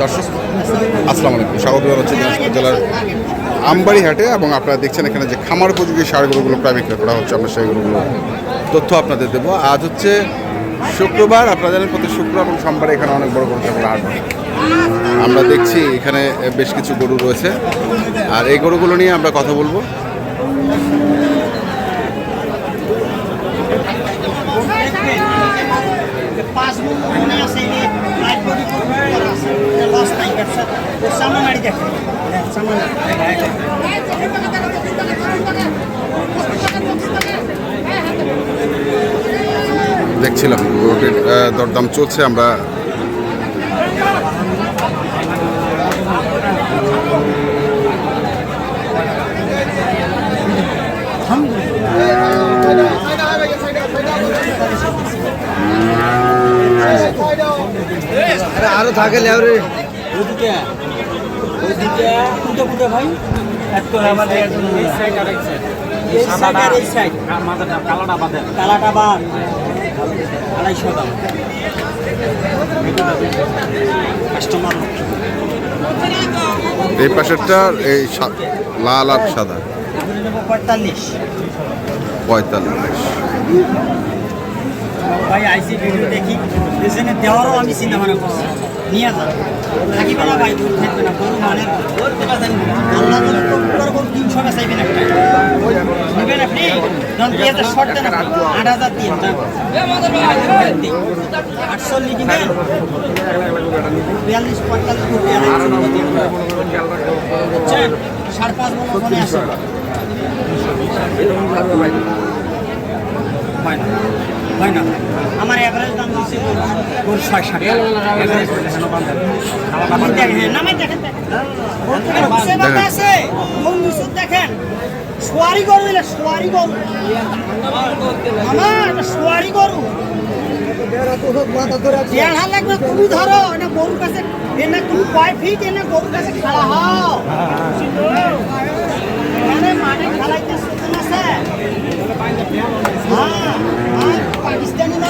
দর্শক, আসসালামু আলাইকুম। স্বাগত জানাচ্ছি দিনাজপুর জেলার আমবাড়ি হাটে এবং আপনারা দেখছেন এখানে যে খামার উপযোগী সারগুলোগুলো প্রায় বিক্রি করা হচ্ছে, আমরা সেইগুলো তথ্য আপনাদের দেবো। আজ হচ্ছে শুক্রবার, আপনারা জানেন প্রতি শুক্র এবং সোমবার এখানে অনেক বড় বড় ছাগল হাট আমরা দেখছি এখানে বেশ কিছু গরু রয়েছে। আর এই গরুগুলো নিয়ে আমরা কথা বলব। পাঁচ সামনে দেখছিলাম রোডের দরদাম চলছে আমরা আরও থাকে লেওরে। ওইদিকে ওইদিকে কোনটা কোনটা ভাই। আমাদের এই সাইড আর এই সাইড এই সাইড আর এই সাইড মাথাটা কালাটা বাদে কালাটা বাদ। আড়াইশো দাম। কাস্টমার এই পাশেরটা এই লাল আর সাদা। পঁয়তাল্লিশ। পঁয়তাল্লিশ। ভাই আইসি ভিডিও দেখি। পেছনে দেওয়ারও আমি চিন্তা ভাবনা করছি। নিয়ে যান। থাকিবে না ভাই দূর থাকবে না গরু মানে আল্লাহ যদি পুরো গরু তিনশো টাকা চাইবেন একটা। নেবেন আপনি? যখন দুই হাজার শর্ট দেন আট হাজার দিন আটচল্লিশ দিবেন? বিয়াল্লিশ পঁয়তাল্লিশ কোটি বুঝছেন? সাড়ে পাঁচ মন ওখানে আছে। হয় না। হয় না। আমার এভারেজ দাম দিচ্ছে গরু ছয় ষাট দেখেন নামে দেখেন দেখেন। আছে। দেখেন। সোয়ারি গরু এলে সোয়ারি গরু। আমার এটা সোয়ারি গরু। দেড় হাত লাগবে তুমি ধরো এটা গরুর কাছে এনে তুমি কয় ফিট এনে গরুর কাছে খাড়া হও। মানে মানে খেলাইতে আছে। হ্যাঁ।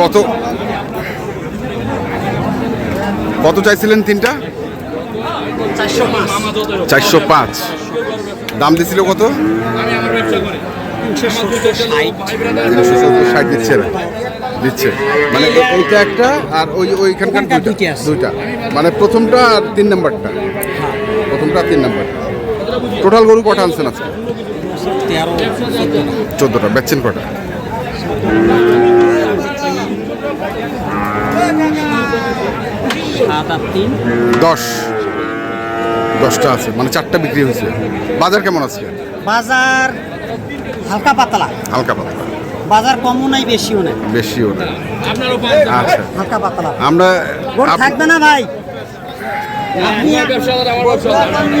কত? কত চাইছিলেন তিনটা? চারশো পাঁচ। দাম দিছিল কত? তিনশো সত্তর ষাট দিচ্ছে না। দিচ্ছে। মানে এইটা একটা আর ওই ওইখানকার দুইটা। দুইটা মানে প্রথমটা আর তিন নাম্বারটা। প্রথমটা আর তিন নাম্বারটা। টোটাল গরু কটা আনছেন আজকে? চোদ্দোটা। বেচছেন কটা? সাত আট তিন। দশ। দশটা আছে মানে চারটা বিক্রি হয়েছে। বাজার কেমন আজকে বাজার হালকা পাতলা। হালকা পাতলা। বাজার কমও নাই বেশিও নাই। বেশিও না আচ্ছা। হালকা পাতলা। আমরা থাকবে না ভাই? আপনি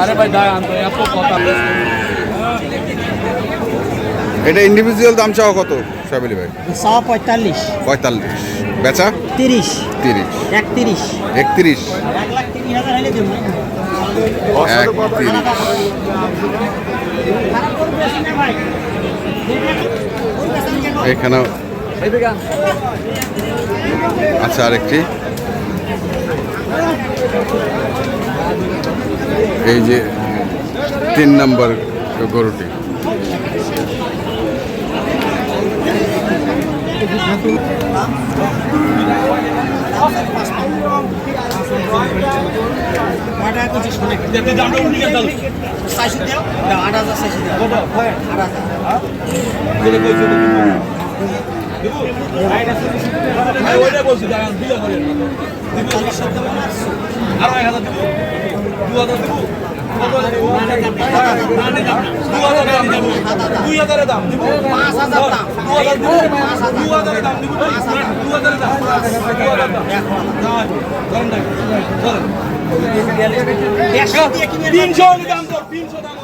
আরে ভাই দাঁড় আনতো এত কথা এটা ইন্ডিভিজুয়াল দাম চাও কত সাবিলি ভাই? সা পঁয়তাল্লিশ। পঁয়তাল্লিশ। বেচা? তিরিশ। তিরিশ। একত্রিশ। একত্রিশ। এখানে আচ্ছা আরেকটি। এই যে তিন নম্বর গরুটি। আট হাজার আরও হাজার দিব দু হাজার দিব দাম দিব হাজার দাম দু হাজারের দাম দিব দু হাজারের দাম তিনশো দাম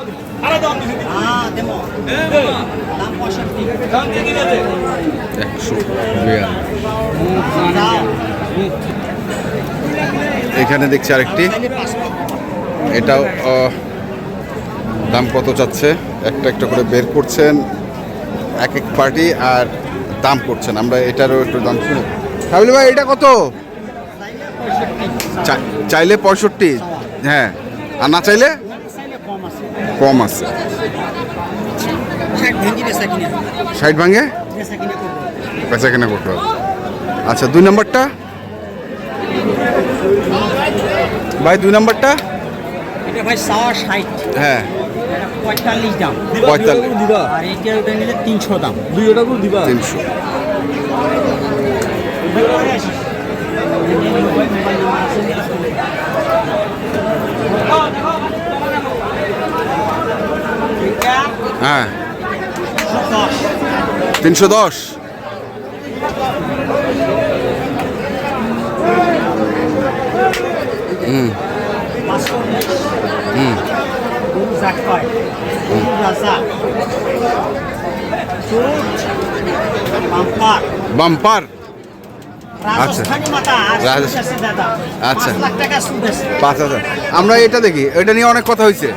এখানে দেখছি আরেকটি। এটাও দাম কত চাচ্ছে? একটা একটা করে বের করছেন। এক এক পার্টি আর দাম করছেন। আমরা এটারও একটু দাম শুনি। হাবিল ভাই এটা কত? চা- চাইলে পঁয়ষট্টি। হ্যাঁ। আর না চাইলে? কম আছে। ষাট ভেঙে বেচা কিনে। করতে হবে। আচ্ছা দুই নম্বরটা? ভাই দুই নম্বরটা? এটা ভাই সাওয়া ষাট। হ্যাঁ। পঁয়তাল্লিশ দাম। পঁয়তাল্লিশ। দিবা। আর এটা ওটা নিলে তিনশো দাম। দুই ওটা করে দিবা। তিনশো। হ্যাঁ। তিনশো দশ। হুম। হুম। বাম্পার। আচ্ছা। আছে। পাঁচ হাজার। আমরা এটা দেখি। এটা নিয়ে অনেক কথা হয়েছে।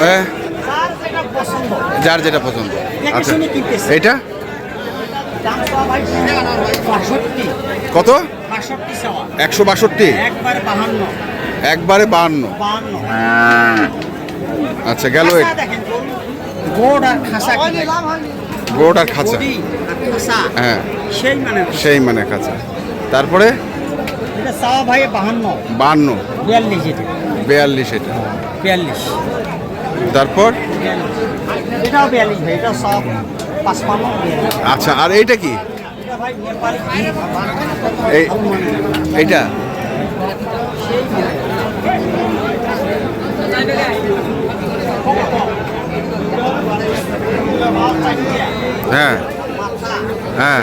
হ্যাঁ যার যেটা পছন্দ। আচ্ছা। এটা? কত? একশো বাষট্টি? একবারে বাহান্ন। আচ্ছা গেল গোড় আর গোট আর খাঁচা হ্যাঁ। সেই মানে সেই মানে খাঁচা তারপরে? বাহান্ন। বাহান্ন। বিয়াল্লিশ এটা। বিয়াল্লিশ এটা। বিয়াল্লিশ। তারপর? আচ্ছা আর এইটা কি? এইটা? হ্যাঁ হ্যাঁ।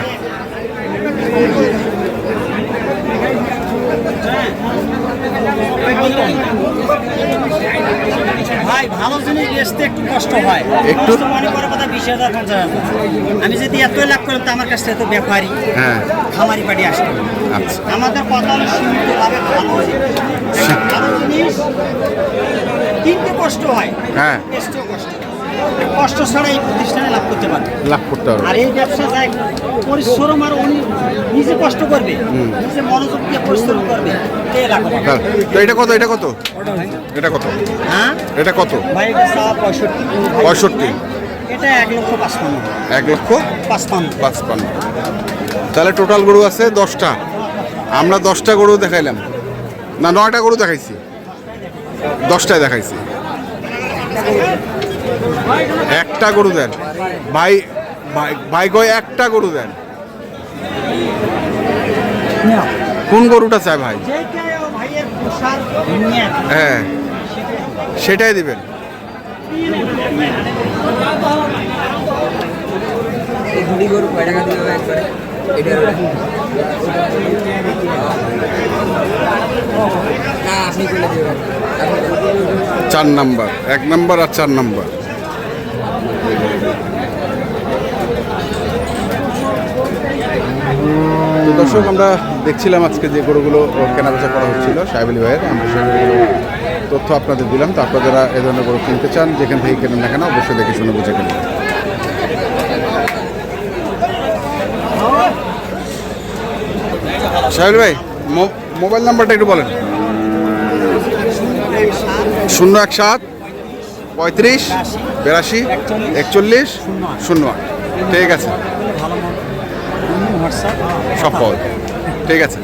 ভাই ভালো জিনিস বেচতে একটু কষ্ট হয়। একটু? মনে করে কথা বিশ হাজার পঞ্চাশ আমি যদি এতই লাভ তো আমার কাছে এত তো ব্যাপারী হ্যাঁ। খামারি পাটি আসতো আচ্ছা। আমাদের কথা হলো সীমিত লাভে ভালো ভালো জিনিস কিনতে কষ্ট হয়। হ্যাঁ। কষ্ট কষ্ট ছাড়া এই প্রতিষ্ঠানে লাভ করতে পারে। লাভ করতে হবে আর এই ব্যবসা যায় পরিশ্রম আর উনি নিজে কষ্ট করবে নিজে মনোযোগ দিয়ে পরিশ্রম করবে? হ্যাঁ, তো এটা কত এটা কত? এটা কত? হ্যাঁ? এটা কত? ভাই পঁয়ষট্টি। পঁয়ষট্টি। এটা এক লক্ষ পাঁচপান্ন। এক লক্ষ পাঁচপান্ন। পাঁচপান্ন। তাহলে টোটাল গরু আছে দশটা। আমরা দশটা গরু দেখাইলাম। না নয়টা গরু দেখাইছি। দশটায় দেখাইছি। একটা গরু দেন। ভাই ভাই কয় একটা গরু দেন? কোন গরুটা চায় ভাই? হ্যাঁ সেটাই দিবেন। গরু কয় টাকা একবারে এটার না আপনি করে দেবেন চার নাম্বার, এক নাম্বার আর চার নাম্বার। দর্শক, আমরা দেখছিলাম আজকে যে গরুগুলো কেনাবেচা করা হচ্ছিল, সাহেব আলী ভাইয়ের। আমরা সেই গরুগুলো তথ্য আপনাদের দিলাম। তো আপনারা এ ধরনের গরু কিনতে চান, যেখান থেকে কেনেন না কেন, অবশ্যই দেখে শুনে বুঝে কিনবেন সাহেব ভাই মোবাইল নাম্বারটা একটু বলেন। শূন্য এক সাত, পঁয়ত্রিশ, বিরাশি, একচল্লিশ, শূন্য আট। ঠিক আছে। সব পাওয়া। ঠিক আছে।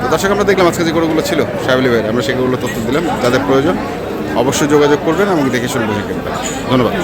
তো দর্শক, আমরা দেখলাম আজকে যে গরুগুলো ছিল, সাহেবলি ভাইয়ের, আমরা সেগুলো তথ্য দিলাম, যাদের প্রয়োজন অবশ্যই যোগাযোগ করবেন এবং দেখে শুনে বুঝে কিনবেন ধন্যবাদ।